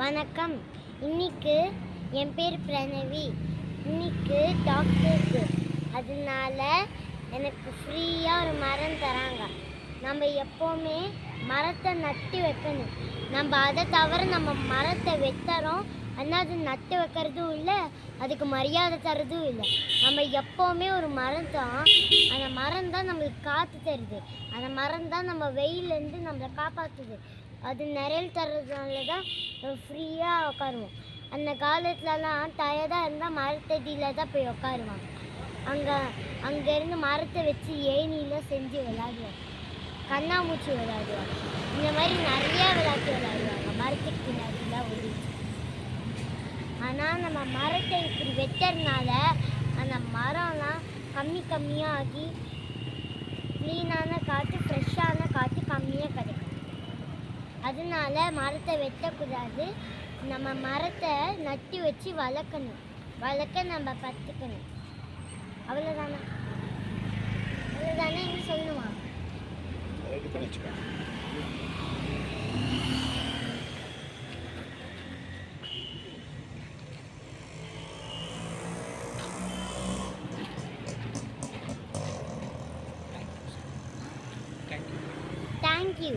வணக்கம். இன்னைக்கு என் பேர் பிரணவி. இன்னைக்கு டாக்டருக்கு அதனால எனக்கு ஃப்ரீயாக ஒரு மரம் தராங்க. நம்ம எப்போவுமே மரத்தை நட்டு வைக்கணும். நம்ம அதை தவிர நம்ம மரத்தை வெத்துறோம் ஆனால் அது நட்டு வைக்கிறதும் இல்லை அதுக்கு மரியாதை தரதும் இல்லை. நம்ம எப்போவுமே ஒரு மரம் தான். அந்த மரம் தான் நம்மளுக்கு காற்று தருது. அந்த மரம் தான் நம்ம வெயிலேருந்து நம்மளை காப்பாற்றுது அது நிழல் தர்றதுனால தான் ஃப்ரீயாக உட்காருவோம் அந்த காலத்துலலாம் டயர்டாக இருந்தால் மரத்தடியில் தான் போய் உட்காருவாங்க அங்கே அங்கேருந்து மரத்தை வச்சு ஏணியில் செஞ்சு விளையாடுவாங்க. கண்ணாமூச்சி விளையாடுவாங்க. இந்த மாதிரி நிறையா விளையாட்டு விளையாடுவாங்க. மரத்துக்கு பின்னாடிலாம் ஒழிச்சு ஆனால் நம்ம மரத்தை இப்படி வெட்டறனால அந்த மரம்லாம் கம்மி கம்மியாக ஆகி க்ளீனான காற்று ஃப்ரெஷ்ஷான காற்று கம்மியாக கிடைக்கும். அதனால மரத்தை வெட்டக்கூடாது. நம்ம மரத்தை நட்டு வச்சு வளர்க்கணும். வளர்க்க நம்ம கற்றுக்கணும் அவ்வளோதானே அவ்வளோதானே ரெடி பண்ணி வச்சுக்கோ தேங்க்யூ